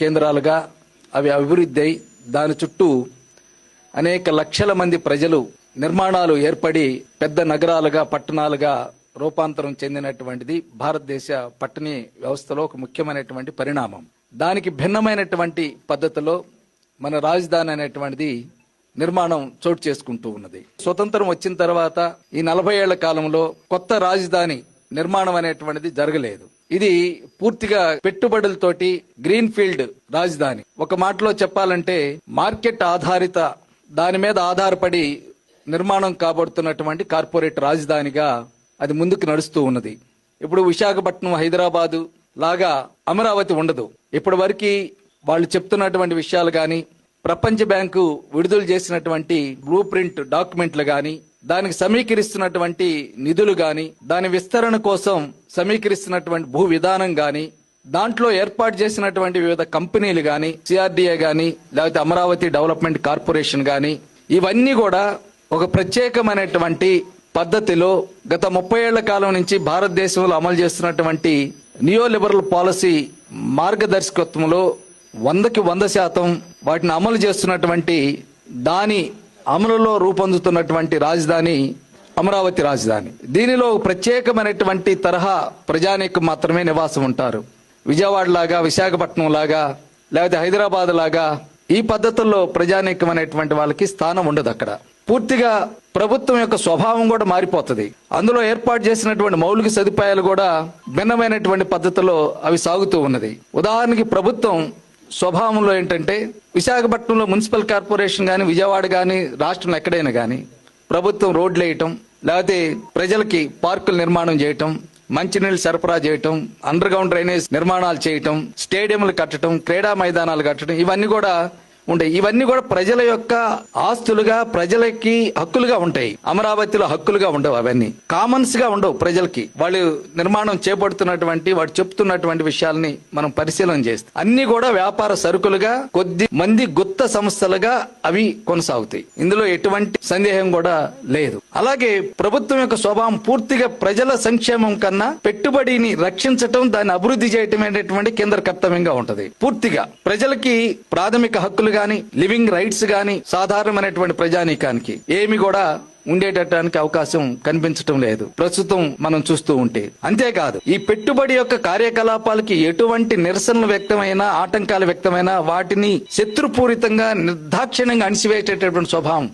కేంద్రాలుగా అవి అభివృద్ధి అయి దాని చుట్టూ అనేక లక్షల మంది ప్రజలు నిర్మాణాలు ఏర్పడి పెద్ద నగరాలుగా పట్టణాలుగా రూపాంతరం చెందినటువంటిది భారతదేశ పట్టణీ వ్యవస్థలో ఒక ముఖ్యమైనటువంటి పరిణామం. దానికి భిన్నమైనటువంటి పద్ధతిలో మన రాజధాని అనేటువంటిది నిర్మాణం చోటు చేసుకుంటూ ఉన్నది. స్వతంత్రం వచ్చిన తర్వాత ఈ నలభై ఏళ్ళ కాలంలో కొత్త రాజధాని నిర్మాణం అనేటువంటిది జరగలేదు. ఇది పూర్తిగా పెట్టుబడులతోటి గ్రీన్ ఫీల్డ్ రాజధాని. ఒక మాటలో చెప్పాలంటే మార్కెట్ ఆధారిత దాని మీద ఆధారపడి నిర్మాణం కాబడుతున్నటువంటి కార్పొరేట్ రాజధానిగా అది ముందుకు నడుస్తూ ఉన్నది. ఇప్పుడు విశాఖపట్నం హైదరాబాదు లాగా అమరావతి ఉండదు. ఇప్పటి వరకు వాళ్ళు చెప్తున్నటువంటి విషయాలు కానీ ప్రపంచ బ్యాంకు విడుదల చేసినటువంటి బ్లూ ప్రింట్ డాక్యుమెంట్లు కానీ దానికి సమీకరిస్తున్నటువంటి నిధులు గాని దాని విస్తరణ కోసం సమీకరిస్తున్నటువంటి భూ విధానం గాని దాంట్లో ఏర్పాటు చేసినటువంటి వివిధ కంపెనీలు గాని సిఆర్డిఏ గాని లేకపోతే అమరావతి డెవలప్మెంట్ కార్పొరేషన్ గాని ఇవన్నీ కూడా ఒక ప్రత్యేకమైనటువంటి పద్ధతిలో గత ముప్పై ఏళ్ళ కాలం నుంచి భారతదేశంలో అమలు చేస్తున్నటువంటి నియో లిబరల్ పాలసీ మార్గదర్శకత్వంలో వందకి వంద శాతం వాటిని అమలు చేస్తున్నటువంటి దాని అమలులో రూపొందుతున్నటువంటి రాజధాని అమరావతి రాజధాని. దీనిలో ప్రత్యేకమైనటువంటి తరహా ప్రజానీకం మాత్రమే నివాసం ఉంటారు. విజయవాడ లాగా విశాఖపట్నం లాగా లేకపోతే హైదరాబాద్ లాగా ఈ పద్ధతుల్లో ప్రజానీకం అనేటువంటి వాళ్ళకి స్థానం ఉండదు అక్కడ. పూర్తిగా ప్రభుత్వం యొక్క స్వభావం కూడా మారిపోతుంది. అందులో ఏర్పాటు చేసినటువంటి మౌలిక సదుపాయాలు కూడా భిన్నమైనటువంటి పద్ధతిలో అవి సాగుతూ ఉన్నది. ఉదాహరణకి ప్రభుత్వం స్వభావంలో ఏంటంటే విశాఖపట్నంలో మున్సిపల్ కార్పొరేషన్ కానీ విజయవాడ కానీ రాష్ట్రంలో ఎక్కడైనా కానీ ప్రభుత్వం రోడ్లు వేయటం లేకపోతే ప్రజలకి పార్కులు నిర్మాణం చేయటం మంచినీళ్ళు సరఫరా చేయటం అండర్ గ్రౌండ్ డ్రైనేజ్ నిర్మాణాలు చేయటం స్టేడియంలు కట్టడం క్రీడా మైదానాలు కట్టడం ఇవన్నీ కూడా ఉంటాయి ఇవన్నీ కూడా ప్రజల యొక్క ఆస్తులుగా ప్రజలకి హక్కులుగా ఉంటాయి. అమరావతిలో హక్కులుగా ఉండవు అవన్నీ. కామన్స్గా ఉండవు ప్రజలకి. వాళ్ళు నిర్మాణం చేపడుతున్నటువంటి వాడు చెప్తున్నటువంటి విషయాల్ని మనం పరిశీలన చేస్తాం. అన్ని కూడా వ్యాపార సరుకులుగా కొద్ది మంది గుత్త సంస్థలుగా అవి కొనసాగుతాయి. ఇందులో ఎటువంటి సందేహం కూడా లేదు. అలాగే ప్రభుత్వం యొక్క స్వభావం పూర్తిగా ప్రజల సంక్షేమం కన్నా పెట్టుబడిని రక్షించటం దాన్ని అభివృద్ధి చేయటం అనేటువంటి కేంద్ర కర్తవ్యంగా ఉంటది. పూర్తిగా ప్రజలకి ప్రాథమిక హక్కులుగా గాని లివింగ్ రైట్స్ గాని సాధారణమైనటువంటి ప్రజానీకానికి ఏమి కూడా ఉండేటటానికి అవకాశం కనిపించటం లేదు. ప్రస్తుతం మనం చూస్తూ ఉంటే. అంతేకాదు ఈ పెట్టుబడి యొక్క కార్యకలాపాలకి ఎటువంటి నిరసనలు వ్యక్తమైనా ఆటంకాలు వ్యక్తమైనా వాటిని శత్రుపూరితంగా నిర్దాక్షిణ్యంగా అణిసివేసేటటువంటి స్వభావం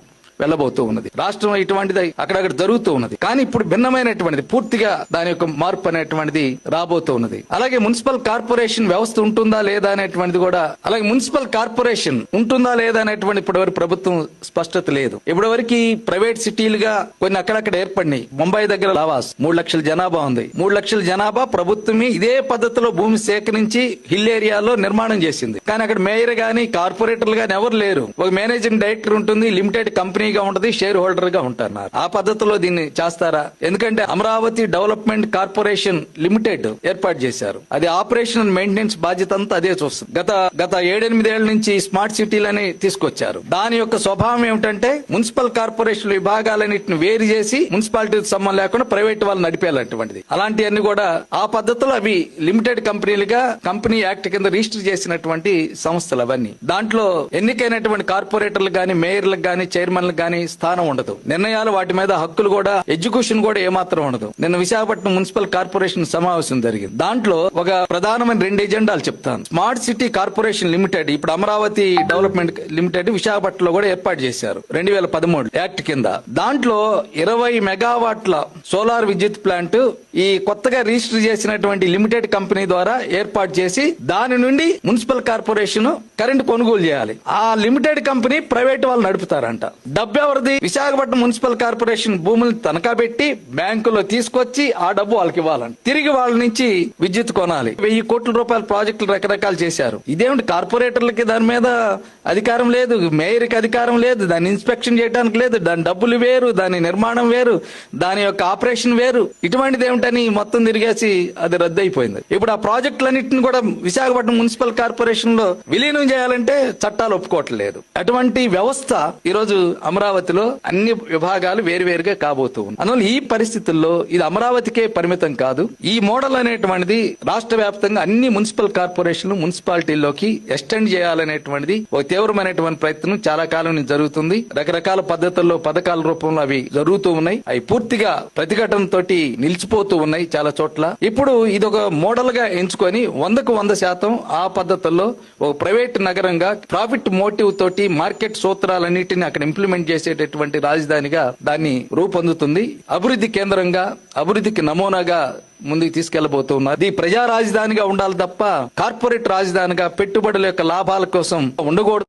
వెళ్ళబోతూ ఉన్నది. రాష్ట్రం ఇటువంటిది అక్కడక్కడ జరుగుతూ ఉన్నది. కానీ ఇప్పుడు భిన్నమైనటువంటిది పూర్తిగా దాని యొక్క మార్పు అనేటువంటిది రాబోతూ ఉన్నది. అలాగే మున్సిపల్ కార్పొరేషన్ వ్యవస్థ ఉంటుందా లేదా అనేటువంటిది కూడా అలాగే మున్సిపల్ కార్పొరేషన్ ఉంటుందా లేదా అనేటువంటి ఇప్పటివరకు ప్రభుత్వం స్పష్టత లేదు. ఇప్పటి వరకు ప్రైవేట్ సిటీలుగా కొన్ని అక్కడక్కడ ఏర్పడినాయి. ముంబై దగ్గర లావాస్ మూడు లక్షల జనాభా ఉంది. మూడు లక్షల జనాభా ప్రభుత్వమే ఇదే పద్ధతిలో భూమి సేకరించి హిల్ ఏరియాలో నిర్మాణం చేసింది. కానీ అక్కడ మేయర్ గాని కార్పొరేటర్లు గాని ఎవరు లేరు. ఒక మేనేజింగ్ డైరెక్టర్ ఉంటుంది లిమిటెడ్ కంపెనీ కంపెనీగా ఉంటది షేర్ హోల్డర్గా ఉంటున్నారు ఆ పద్ధతిలో దీన్ని చేస్తారా? ఎందుకంటే అమరావతి డెవలప్మెంట్ కార్పొరేషన్ లిమిటెడ్ ఏర్పాటు చేశారు. అది ఆపరేషన్ అండ్ మెయింటెనెన్స్ బాధ్యత అంతా అదే చూస్తుంది. గత గత ఏడెనిమిదేళ్ళ నుంచి స్మార్ట్ సిటీలని తీసుకొచ్చారు. దాని యొక్క స్వభావం ఏమిటంటే మున్సిపల్ కార్పొరేషన్ విభాగాలన్నింటిని వేరు చేసి మున్సిపాలిటీ సంబంధం లేకుండా ప్రైవేట్ వాళ్ళు నడిపేయాలటువంటిది. అలాంటివన్నీ కూడా ఆ పద్ధతిలో అవి లిమిటెడ్ కంపెనీలుగా కంపెనీ యాక్ట్ కింద రిజిస్టర్ చేసినటువంటి సంస్థలు అవన్నీ. దాంట్లో ఎన్నికైనటువంటి కార్పొరేటర్లు గాని మేయర్లకు గాని చైర్మన్లకు కానీ స్థానం ఉండదు. నిర్ణయాలు వాటి మీద హక్కులు కూడా ఎడ్యుకేషన్ కూడా ఏమాత్రం ఉండదు. నిన్న విశాఖపట్నం మున్సిపల్ కార్పొరేషన్ సమావేశం జరిగింది. దాంట్లో ఒక ప్రధానమైన రెండు ఎజెండాలు చెప్తాను. స్మార్ట్ సిటీ కార్పొరేషన్ లిమిటెడ్ ఇప్పుడు అమరావతి డెవలప్మెంట్ లిమిటెడ్ విశాఖపట్నంలో కూడా ఏర్పాటు చేశారు. రెండు వేల పదమూడు యాక్ట్ కింద. దాంట్లో ఇరవై మెగావాట్ల సోలార్ విద్యుత్ ప్లాంట్ ఈ కొత్తగా రిజిస్టర్ చేసినటువంటి లిమిటెడ్ కంపెనీ ద్వారా ఏర్పాటు చేసి దాని నుండి మున్సిపల్ కార్పొరేషన్ కరెంట్ కొనుగోలు చేయాలి. ఆ లిమిటెడ్ కంపెనీ ప్రైవేట్ వాళ్ళు నడుపుతారంట. డబ్బు ఎవరిది విశాఖపట్నం మున్సిపల్ కార్పొరేషన్ భూములను తనఖా పెట్టి బ్యాంకులో తీసుకొచ్చి ఆ డబ్బు వాళ్ళకి ఇవ్వాలని. తిరిగి వాళ్ళ నుంచి విద్యుత్ కొనాలి. వెయ్యి కోట్ల రూపాయల ప్రాజెక్టులు రకరకాలు చేశారు. ఇదేమిటి కార్పొరేటర్లకి దాని మీద అధికారం లేదు? మేయర్కి అధికారం లేదు. దాన్ని ఇన్స్పెక్షన్ చేయడానికి లేదు. దాని డబ్బులు వేరు దాని నిర్మాణం వేరు దాని యొక్క ఆపరేషన్ వేరు. ఇటువంటిది ఏమిటని మొత్తం తిరిగేసి అది రద్దు అయిపోయింది ఇప్పుడు ఆ ప్రాజెక్టులన్నింటిని కూడా విశాఖపట్నం మున్సిపల్ కార్పొరేషన్లో విలీనం చేయాలంటే చట్టాలు ఒప్పుకోవట్లేదు. అటువంటి వ్యవస్థ ఈ రోజు అమరావతిలో అన్ని విభాగాలు వేరువేరుగా కాబోతూ ఉన్నాయి. అందువల్ల ఈ పరిస్థితుల్లో ఇది అమరావతికే పరిమితం కాదు. ఈ మోడల్ అనేటువంటిది రాష్ట్ర వ్యాప్తంగా అన్ని మున్సిపల్ కార్పొరేషన్లు మున్సిపాలిటీల్లోకి ఎక్స్టెండ్ చేయాలనేటువంటిది ఒక తీవ్రమైనటువంటి ప్రయత్నం చాలా కాలం నుంచి జరుగుతుంది. రకరకాల పద్ధతుల్లో పథకాల రూపంలో అవి జరుగుతూ ఉన్నాయి. అవి పూర్తిగా ప్రతిఘటన తోటి నిలిచిపోతూ ఉన్నాయి చాలా చోట్ల. ఇప్పుడు ఇది ఒక మోడల్గా ఎంచుకొని వందకు వంద శాతం ఆ పద్ధతుల్లో ఒక ప్రైవేట్ నగరంగా ప్రాఫిట్ మోటివ్ తోటి మార్కెట్ సూత్రాలన్నిటిని అక్కడ ఇంప్లిమెంట్ చేసేటటువంటి రాజధానిగా దాన్ని రూపొందుతుంది. అభివృద్ధి కేంద్రంగా అభివృద్ధికి నమూనాగా ముందుకు తీసుకెళ్ళబోతున్నారు ఇది ప్రజా రాజధానిగా ఉండాలి తప్ప కార్పొరేట్ రాజధానిగా పెట్టుబడుల యొక్క లాభాల కోసం ఉండకూడదు.